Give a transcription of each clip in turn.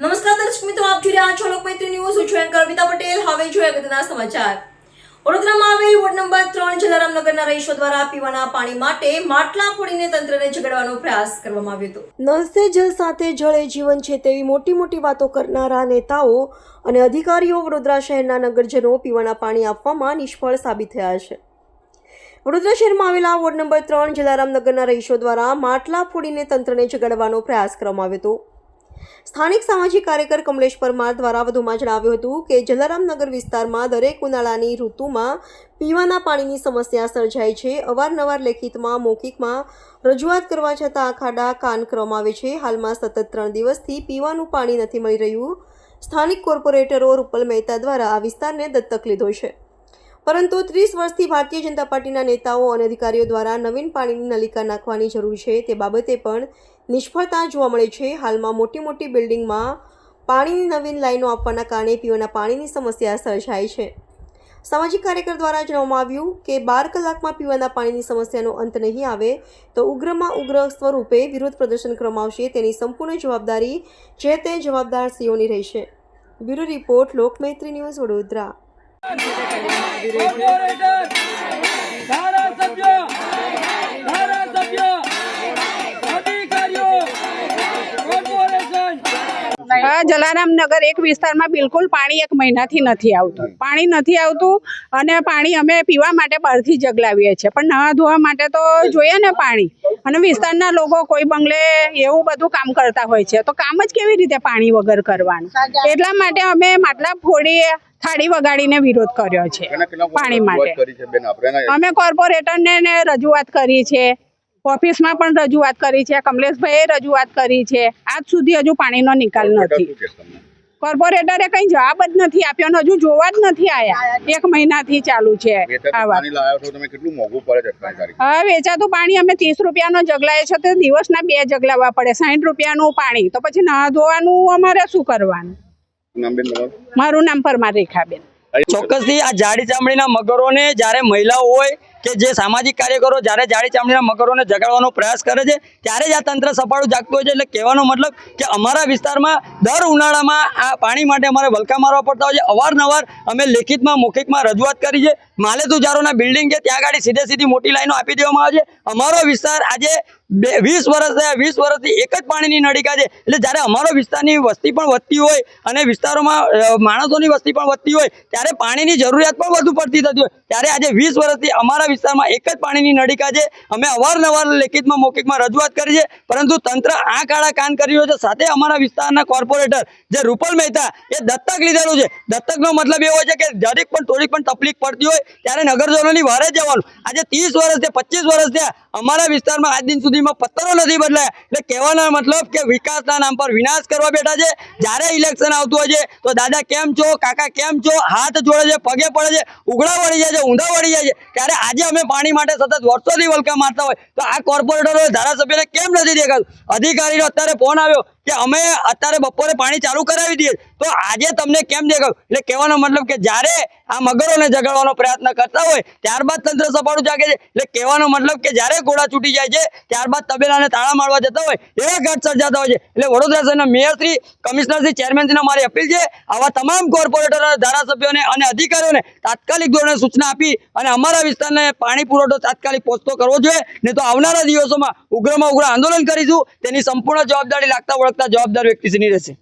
નમસ્કાર દર્શક મિત્રો, આપ જોઈ રહ્યા છો લોકમૈત્રી ન્યૂઝ. હું છું એન્કર અમિતા પટેલ. હવે જોઈએ અગત્યના સમાચાર. વડોદરામાં આવેલ વોર્ડ નંબર ત્રણ જલારામનગરના રહીશો દ્વારા પીવાના પાણી માટે માટલા ફોડીને તંત્રને ઝઘડવાનો પ્રયાસ કરવામાં આવ્યો હતો. સે જલ સાથે જળ એ જીવન છે તેવી મોટી મોટી વાતો કરનારા નેતાઓ અને અધિકારીઓ વડોદરા શહેરના નગરજનો પીવાના પાણી આપવામાં નિષ્ફળ સાબિત થયા છે. વડોદરા શહેરમાં આવેલા વોર્ડ નંબર ત્રણ જલારામનગરના રહીશો દ્વારા માટલા ફોડીને તંત્રને જગાડવાનો પ્રયાસ કરવામાં આવ્યો હતો. સ્થાનિક સામાજિક કાર્યકર કમલેશ પરમાર દ્વારા વધુમાં જણાવ્યું હતું કે જલારામનગર વિસ્તારમાં દરેક ઉનાળાની ઋતુમાં પીવાના પાણીની સમસ્યા સર્જાય છે. અવારનવાર લેખિતમાં, મૌખિકમાં રજૂઆત કરવા છતાં આ ખાડા કાન કરવામાં આવે છે. હાલમાં સતત ત્રણ દિવસથી પીવાનું પાણી નથી મળી રહ્યું. સ્થાનિક કોર્પોરેટરો રૂપલ મહેતા દ્વારા આ વિસ્તારને દત્તક લીધો છે. પરંતુ ત્રીસ વર્ષથી ભારતીય જનતા પાર્ટીના નેતાઓ અને અધિકારીઓ દ્વારા નવીન પાણીની નલિકા નાખવાની જરૂર છે તે બાબતે પણ નિષ્ફળતા જોવા મળે છે. હાલમાં મોટી મોટી બિલ્ડિંગમાં પાણીની નવીન લાઈનો આપવાના કારણે પીવાના પાણીની સમસ્યા સર્જાય છે. સામાજિક કાર્યકર દ્વારા જણાવવામાં આવ્યું કે બાર કલાકમાં પીવાના પાણીની સમસ્યાનો અંત નહીં આવે તો ઉગ્રમાં ઉગ્ર સ્વરૂપે વિરોધ પ્રદર્શન કરવામાં તેની સંપૂર્ણ જવાબદારી જે તે જવાબદાર સીઓની રહેશે. Bureau report Lokmaitri news Vadodara. Corporator ધારાસભ્ય ધારાસભ્ય હા જલારામ નગર એક વિસ્તારમાં બિલકુલ પાણી એક મહિનાથી નથી આવતું. પાણી નથી આવતું અને પાણી અમે પીવા માટે બહારથી જગલાવીએ છીએ. પણ નવા ધોવા માટે તો જોઈએ ને પાણી. અને વિસ્તારના લોકો કોઈ બંગલે એવું બધું કામ કરતા હોય છે. તો કામ જ કેવી રીતે પાણી વગર કરવાનું? એટલા માટે અમે માટલા ફોડી થાળી વગાડીને વિરોધ કર્યો છે પાણી માટે. અમે કોર્પોરેટરને રજૂઆત કરી છે. ઓફિસમાં પણ રજૂઆત કરી છે કમલેશભાઈએ રજૂઆત કરી છે. આજ સુધી હજુ પાણીનો નિકાલ નથી? કોર્પોરેટરે કઈ જવાબ જ નથી આપ્યો અને હજુ જોવા જ નથી આયા. એક મહિનાથી ચાલુ છે વેચાતું આ વાત. પાણી લાવ્યો છો તમે કેટલું મોંઘું પડે છે અઠવાડિયે તારીખ? હવે વેચાતું પાણી અમે ત્રીસ રૂપિયાનો જગલાએ છે તો દિવસના બે જગલાવા પડે સાઠ રૂપિયાનું પાણી. તો પછી ના ધોવાનું અમારે શું કરવાનું? મારું નામ પરમાર રેખાબેન. ચોક્કસથી આ જાડી ચામડીના મગરોને જ્યારે મહિલાઓ હોય કે જે સામાજિક કાર્યકરો જ્યારે જાડી ચામડીના મગરોને જગાડવાનો પ્રયાસ કરે છે, ત્યારે જ આ તંત્ર સફાળું જાગતું હોય છે. એટલે કહેવાનો મતલબ કે અમારા વિસ્તારમાં દર ઉનાળામાં આ પાણી માટે અમારે વલકા મારવા પડતા હોય છે. અવારનવાર અમે લેખિતમાં, મૌખિકમાં રજૂઆત કરી છે. માલેતુજારોના બિલ્ડિંગ છે, ત્યાં આગળ સીધે સીધી મોટી લાઈનો આપી દેવામાં આવે છે. અમારો વિસ્તાર આજે બે, વીસ વર્ષ થયા, વીસ વર્ષથી એક જ પાણીની નળિકા છે. એટલે જ્યારે અમારો વિસ્તારની વસ્તી પણ વધતી હોય અને વિસ્તારોમાં માણસોની વસ્તી પણ વધતી હોય, ત્યારે પાણીની જરૂરિયાત પણ વધુ પડતી થતી હોય. ત્યારે આજે વીસ વર્ષથી અમારા વિસ્તારમાં એક જ પાણીની નળિકા છે અમે અવારનવાર લેખિતમાં મૌખિકમાં રજૂઆત કરી છે. પરંતુ તંત્ર આ કાળા કાન કરી રહ્યો છે. સાથે અમારા વિસ્તારના કોર્પોરેટર જે રૂપલ મહેતા, એ દત્તક લીધેલું છે. દત્તકનો મતલબ એવો છે કે જરીક પણ થોડીક પણ તકલીફ પડતી હોય ત્યારે નગરજનોની વારે જવાનું. આજે ત્રીસ વર્ષ થયા, પચીસ વર્ષ થયા, અમારા વિસ્તારમાં આજ દિન સુધીમાં પત્તરો નથી બદલાયા. એટલે કહેવાનો મતલબ કે વિકાસના નામ પર વિનાશ કરવા બેઠા છે. જ્યારે ઇલેક્શન આવતું હોય છે, તો દાદા કેમ છો? કાકા કેમ છો? હાથ જોડે છે, પગે પડે છે, ઉઘડા વળી જાય છે, ઊંધા વળી જાય છે. ત્યારે આજે અમે પાણી માટે સતત વર્ષોથી વલકા મારતા હોય, તો આ કોર્પોરેટરો ધારાસભ્યને કેમ નથી દેખાતું? અધિકારીનો અત્યારે ફોન આવ્યો કે અમે અત્યારે બપોરે પાણી ચાલુ કરાવી દઈએ. તો આજે તમને કેમ દેખાવ એટલે કહેવાનો મતલબ કે જ્યારે આ મગરોને જગાડવાનો પ્રયત્ન કરતા હોય, ત્યારબાદ તંત્ર સફાળું જાગે છે. એટલે કહેવાનો મતલબ કે જ્યારે ઘોડા છૂટી જાય છે, ત્યારબાદ તબેલાને તાળા મારવા જતા હોય, એવા ઘાટ સર્જાતા હોય છે. એટલે વડોદરા શહેરના મેયરશ્રી કમિશનરશ્રી ચેરમેનશ્રીને મારી અપીલ છે, આવા તમામ કોર્પોરેટરો, ધારાસભ્યોને અને અધિકારીઓને તાત્કાલિક ધોરણે સૂચના આપી અને અમારા વિસ્તારને પાણી પુરવઠો તાત્કાલિક પહોંચતો કરવો જોઈએ. નહીં તો આવનારા દિવસોમાં ઉગ્રમાં ઉગ્ર આંદોલન કરીશું. તેની સંપૂર્ણ જવાબદારી લાગતા વળગતા જવાબદાર વ્યક્તિશ્રીની રહેશે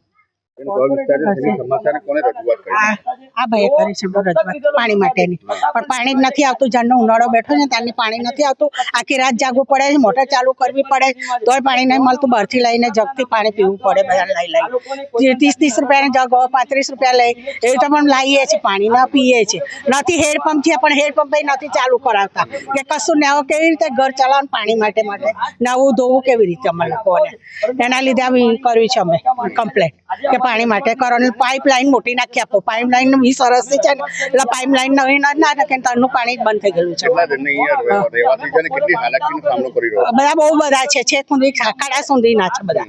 બેન, કયો વિસ્તાર છે? આ ભાઈએ કરી છે રજૂઆત પાણી માટેની. પણ પાણી જ નથી આવતું જ્યારનો ઉનાળો બેઠો છે ત્યારની પાણી નથી આવતું. આખી રાત જાગવું પડે છે મોટર ચાલુ કરવી પડે તોય પાણી નહીં મળતું બહારથી લઈને જગથી પાણી પીવું પડે બધા લઈ લઈ. ત્રીસ ત્રીસ રૂપિયાની જગ પાંત્રીસ રૂપિયા લઈ એ તો પણ લાવીએ છીએ પાણી ના પીએ છીએ. નથી હેડપંપ છે પણ હેડપંપ નથી ચાલુ કરાવતા. કે કશું ને કેવી રીતે ઘર ચલાવવાનું પાણી માટે માટે? નવું ધોવું કેવી રીતે અમે લોકોને? એના લીધે આવી કર્યું છે અમે કમ્પ્લેન કે પાણી માટે કરો પાઇપ પાઇપલાઇન મોટી નાખી આપો. પાઇપલાઇન વીસ વર્ષથી છે ને એટલે પાઇપલાઇન નવી ના નાખે ને તરનું પાણી બંધ થઈ ગયેલું છે. કરી બધા બહુ બધા છે છેક સુધી ખાડા સુધી ના છે બધા.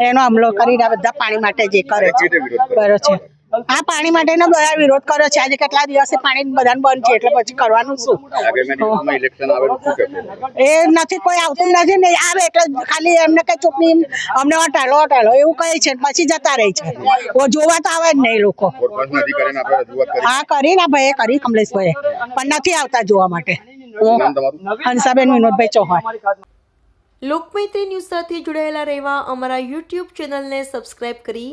એનો હમલો કરીને રહ્યા બધા પાણી માટે જે કરે છે કરે? કરે છે. આ પાણી માટેનો બધા વિરોધ કર્યો છે. આજે કેટલા દિવસે પાણી બધાને બંધ છે એટલે પછી કરવાનું શું? એ નથી કોઈ આવતું નથી ને આવે એટલે ખાલી એમને કઈ ચૂંટણી અમને હટાલો હટાલો એવું કહે છે પછી જતા રહે છે. જોવા તો આવે જ નહીં લોકો. કોર્પોરેશન અધિકારીને આપણે રજૂઆત કરી. હા કરી ના ભાઈ કરી કમલેશભાઈ પણ નથી આવતા જોવા માટે. હંસાબેન વિનોદભાઈ ચૌહાણ. લોકમૈત્રી ન્યૂઝ સાથે જોડાયેલા રહેવા અમારા યુટ્યુબ ચેનલને સબસ્ક્રાઇબ કરી